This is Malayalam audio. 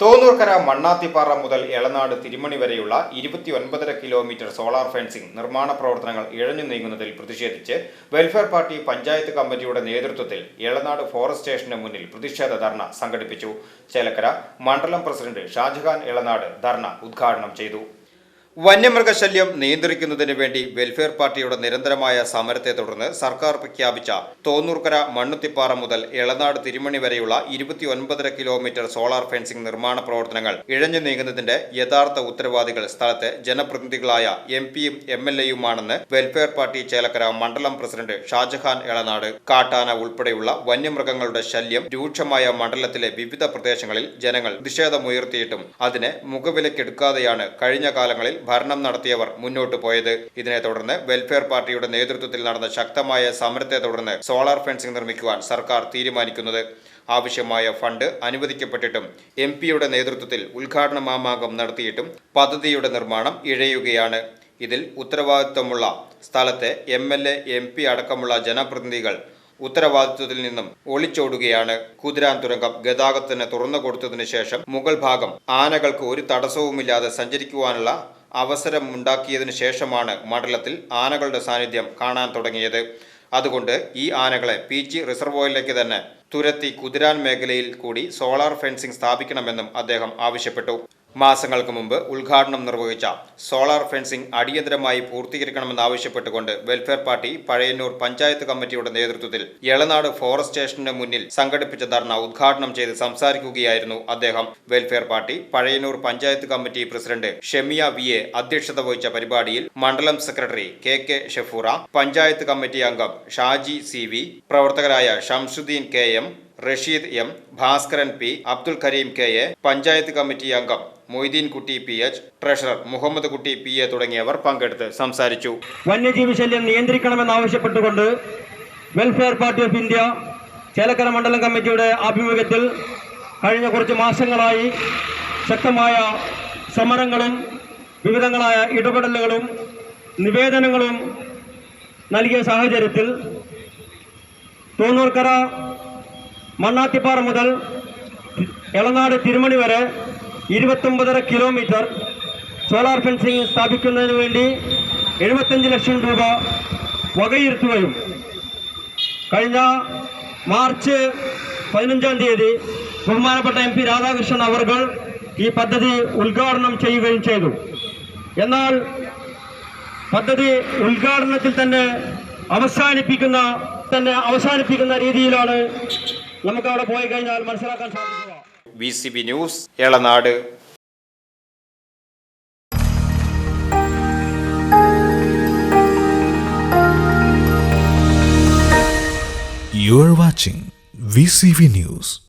Thonnurkara Mannathippara മുതൽ എളനാട് തിരുമണി വരെയുള്ള ഇരുപത്തി ഒൻപതര കിലോമീറ്റർ സോളാർ ഫെൻസിംഗ് നിർമ്മാണ പ്രവർത്തനങ്ങൾ ഇഴഞ്ഞു നീങ്ങുന്നതിൽ പ്രതിഷേധിച്ച് വെൽഫെയർ പാർട്ടി പഞ്ചായത്ത് കമ്മിറ്റിയുടെ നേതൃത്വത്തിൽ എളനാട് ഫോറസ്റ്റ് സ്റ്റേഷന് മുന്നിൽ പ്രതിഷേധ ധർണ സംഘടിപ്പിച്ചു. ചേലക്കര മണ്ഡലം പ്രസിഡന്റ് ഷാജഹാൻ എളനാട് ധർണ ഉദ്ഘാടനം ചെയ്തു. വന്യമൃഗശല്യം നിയന്ത്രിക്കുന്നതിന് വേണ്ടി വെൽഫെയർ പാർട്ടിയുടെ നിരന്തരമായ സമരത്തെ തുടർന്ന് സർക്കാർ പ്രഖ്യാപിച്ച തോന്നൂർക്കര മണ്ണുത്തിപ്പാറ മുതൽ എളനാട് തിരുമണി വരെയുള്ള ഇരുപത്തിയൊൻപതര കിലോമീറ്റർ സോളാർ ഫെൻസിംഗ് നിർമ്മാണ പ്രവർത്തനങ്ങൾ ഇഴഞ്ഞു നീങ്ങുന്നതിന്റെ യഥാർത്ഥ ഉത്തരവാദികൾ സ്ഥലത്തെ ജനപ്രതിനിധികളായ എം പിയും എം എൽ എയുമാണെന്ന് വെൽഫെയർ പാർട്ടി ചേലക്കര മണ്ഡലം പ്രസിഡന്റ് ഷാജഹാൻ എളനാട് കാട്ടാന ഉൾപ്പെടെയുള്ള വന്യമൃഗങ്ങളുടെ ശല്യം രൂക്ഷമായ മണ്ഡലത്തിലെ വിവിധ പ്രദേശങ്ങളിൽ ജനങ്ങൾ പ്രതിഷേധമുയർത്തിയിട്ടും അതിനെ മുഖവിലക്കെടുക്കാതെയാണ് കഴിഞ്ഞ കാലങ്ങളിൽ ഭരണം നടത്തിയവർ മുന്നോട്ടു പോയത്. ഇതിനെ തുടർന്ന് വെൽഫെയർ പാർട്ടിയുടെ നേതൃത്വത്തിൽ നടന്ന ശക്തമായ സമരത്തെ തുടർന്ന് സോളാർ ഫെൻസിംഗ് നിർമ്മിക്കുവാൻ സർക്കാർ തീരുമാനിക്കുന്നത്. ആവശ്യമായ ഫണ്ട് അനുവദിക്കപ്പെട്ടിട്ടും എം പിയുടെ നേതൃത്വത്തിൽ ഉദ്ഘാടന മാമാങ്കം നടത്തിയിട്ടും പദ്ധതിയുടെ നിർമ്മാണം ഇഴയുകയാണ്. ഇതിൽ ഉത്തരവാദിത്വമുള്ള സ്ഥലത്തെ M L A M P അടക്കമുള്ള ജനപ്രതിനിധികൾ ഉത്തരവാദിത്വത്തിൽ നിന്നും ഒളിച്ചോടുകയാണ്. കുതിരാൻ തുരങ്കം ഗതാഗതത്തിന് തുറന്നു കൊടുത്തതിനു ശേഷം മുഗൾ ഭാഗം ആനകൾക്ക് ഒരു തടസ്സവുമില്ലാതെ സഞ്ചരിക്കുവാനുള്ള അവസരമുണ്ടാക്കിയതിനു ശേഷമാണ് മണ്ഡലത്തിൽ ആനകളുടെ സാന്നിധ്യം കാണാൻ തുടങ്ങിയത്. അതുകൊണ്ട് ഈ ആനകളെ പീച്ചി റിസർവോയിലേക്ക് തന്നെ തുരത്തി കുതിരാൻ മേഖലയിൽ കൂടി സോളാർ ഫെൻസിംഗ് സ്ഥാപിക്കണമെന്നും അദ്ദേഹം ആവശ്യപ്പെട്ടു. മാസങ്ങൾക്ക് മുമ്പ് ഉദ്ഘാടനം നിർവഹിച്ച സോളാർ ഫെൻസിംഗ് അടിയന്തരമായി പൂർത്തീകരിക്കണമെന്നാവശ്യപ്പെട്ടുകൊണ്ട് വെൽഫെയർ പാർട്ടി പഴയന്നൂർ പഞ്ചായത്ത് കമ്മിറ്റിയുടെ നേതൃത്വത്തിൽ എളനാട് ഫോറസ്റ്റ് സ്റ്റേഷന് മുന്നിൽ സംഘടിപ്പിച്ച ധർണ ഉദ്ഘാടനം ചെയ്ത് സംസാരിക്കുകയായിരുന്നു അദ്ദേഹം. Welfare party Pazhayannur panchayat committee president Shemiya V A അധ്യക്ഷത വഹിച്ച പരിപാടിയിൽ മണ്ഡലം secretary K K Shefoora panchayat committee അംഗം ഷാജി സി പ്രവർത്തകരായ Shamsuddin K M Rasheed M Bhaskaran P Abdul Kareem K A panchayat committee അംഗം മൊയ്തീൻ കുട്ടി പി എച്ച് ട്രഷറർ മുഹമ്മദ് കുട്ടി പി എ തുടങ്ങിയവർ പങ്കെടുത്ത് സംസാരിച്ചു. വന്യജീവി ശല്യം നിയന്ത്രിക്കണമെന്നാവശ്യപ്പെട്ടുകൊണ്ട് welfare party of India Chelakkara മണ്ഡലം കമ്മിറ്റിയുടെ ആഭിമുഖ്യത്തിൽ കഴിഞ്ഞ കുറച്ച് മാസങ്ങളായി ശക്തമായ സമരങ്ങളും വിവിധങ്ങളായ ഇടപെടലുകളും നിവേദനങ്ങളും നൽകിയ സാഹചര്യത്തിൽ തോന്നൂർക്കര മണ്ണാത്തിപ്പാറ മുതൽ എളനാട് തിരുമണി വരെ ഇരുപത്തൊമ്പതര കിലോമീറ്റർ സോളാർ ഫെൻസിംഗ് സ്ഥാപിക്കുന്നതിന് വേണ്ടി എഴുപത്തഞ്ച് ലക്ഷം രൂപ വകയിരുത്തുകയും കഴിഞ്ഞ മാർച്ച് പതിനഞ്ചാം തീയതി ബഹുമാനപ്പെട്ട എം പി രാധാകൃഷ്ണൻ അവർകൾ ഈ പദ്ധതി ഉദ്ഘാടനം ചെയ്യുകയും ചെയ്തു. എന്നാൽ പദ്ധതി ഉദ്ഘാടനത്തിൽ തന്നെ അവസാനിപ്പിക്കുന്ന തന്നെ അവസാനിപ്പിക്കുന്ന രീതിയിലാണ് നമുക്ക് അവിടെ പോയി കഴിഞ്ഞാൽ മനസ്സിലാക്കാൻ സാധിക്കുക V C B news Elanad You are watching VCV News.